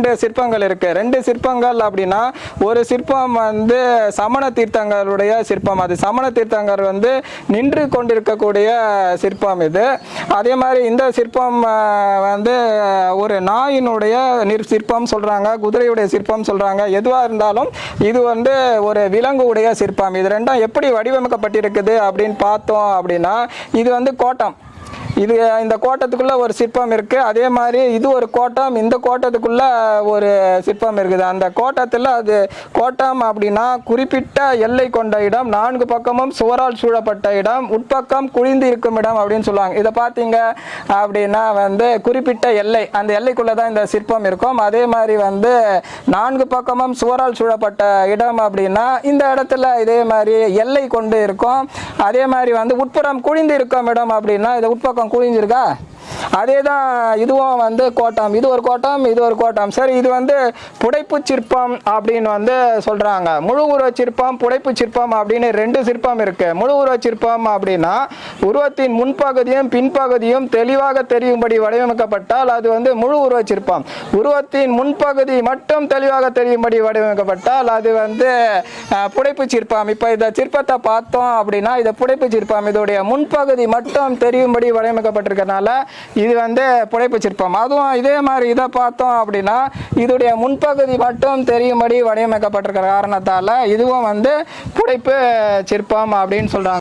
ரெண்டு சிற்பங்கள் இருக்கு. ரெண்டு சிற்பங்கள் அப்படின்னா ஒரு சிற்பம் வந்து சமண தீர்த்தங்களுடைய சிற்பம். அது சமண தீர்த்தங்கர் வந்து நின்று கொண்டிருக்கக்கூடிய சிற்பம் இது. அதே மாதிரி இந்த சிற்பம் வந்து ஒரு நாயினுடைய நிற் சிற்பம் சொல்றாங்க குதிரையுடைய சிற்பம் சொல்றாங்க. எதுவாக இருந்தாலும் இது வந்து ஒரு விலங்குடைய சிற்பம். இது ரெண்டும் எப்படி வடிவமைக்கப்பட்டிருக்குது அப்படின்னு பார்த்தோம் அப்படின்னா இது வந்து கோட்டம். இது இந்த கோட்டத்துக்குள்ள ஒரு சிற்பம் இருக்கு. அதே மாதிரி இது ஒரு கோட்டம் இந்த கோட்டத்துக்குள்ள ஒரு சிற்பம் இருக்குது. அந்த கோட்டத்தில் அது கோட்டம் அப்படின்னா குறிப்பிட்ட எல்லை கொண்ட இடம் நான்கு பக்கமும் சுவரால் சூழப்பட்ட இடம் உட்பக்கம் குழிந்து இருக்கும் இடம் அப்படின்னு சொல்லுவாங்க. இதை பார்த்தீங்க அப்படின்னா வந்து குறிப்பிட்ட எல்லை அந்த எல்லைக்குள்ள தான் இந்த சிற்பம் இருக்கும். அதே மாதிரி வந்து நான்கு பக்கமும் சுவரால் சூழப்பட்ட இடம் அப்படின்னா இந்த இடத்துல இதே மாதிரி எல்லை கொண்டு இருக்கும். அதே மாதிரி வந்து உட்புறம் குழிந்து இருக்கும் இடம் அப்படின்னா இது உட்பக்கம் குழிஞ்சிருக்கா அதே தான் இதுவும் வந்து கோட்டம். இது ஒரு கோட்டம் இது ஒரு கோட்டம். சரி இது வந்து புடைப்பு சிற்பம் அப்படின்னு வந்து சொல்கிறாங்க முழு உருவ சிற்பம் புடைப்பு சிற்பம் அப்படின்னு ரெண்டு சிற்பம் இருக்குது முழு உருவ சிற்பம் அப்படின்னா உருவத்தின் முன்பகுதியும் பின்பகுதியும் தெளிவாக தெரியும்படி வடிவமைக்கப்பட்டால் அது வந்து முழு உருவ சிற்பம். உருவத்தின் முன்பகுதி மட்டும் தெளிவாக தெரியும்படி வடிவமைக்கப்பட்டால் அது வந்து புடைப்பு சிற்பம். இப்போ இந்த சிற்பத்தை பார்த்தோம் அப்படின்னா இதை புடைப்பு சிற்பம் இதோடைய முன்பகுதி மட்டும் தெரியும்படி வடிவமைக்கப்பட்டிருக்கனால இது வந்து புடைப்பு சிற்பம் அதுவும் இதே மாதிரி இதை பார்த்தோம் அப்படின்னா இதோடைய முன்பகுதி மட்டும் தெரியும்படி வடிவமைக்கப்பட்டிருக்கிற காரணத்தால் இதுவும் வந்து புடைப்பு சிற்பம் அப்படின்னு சொல்கிறாங்க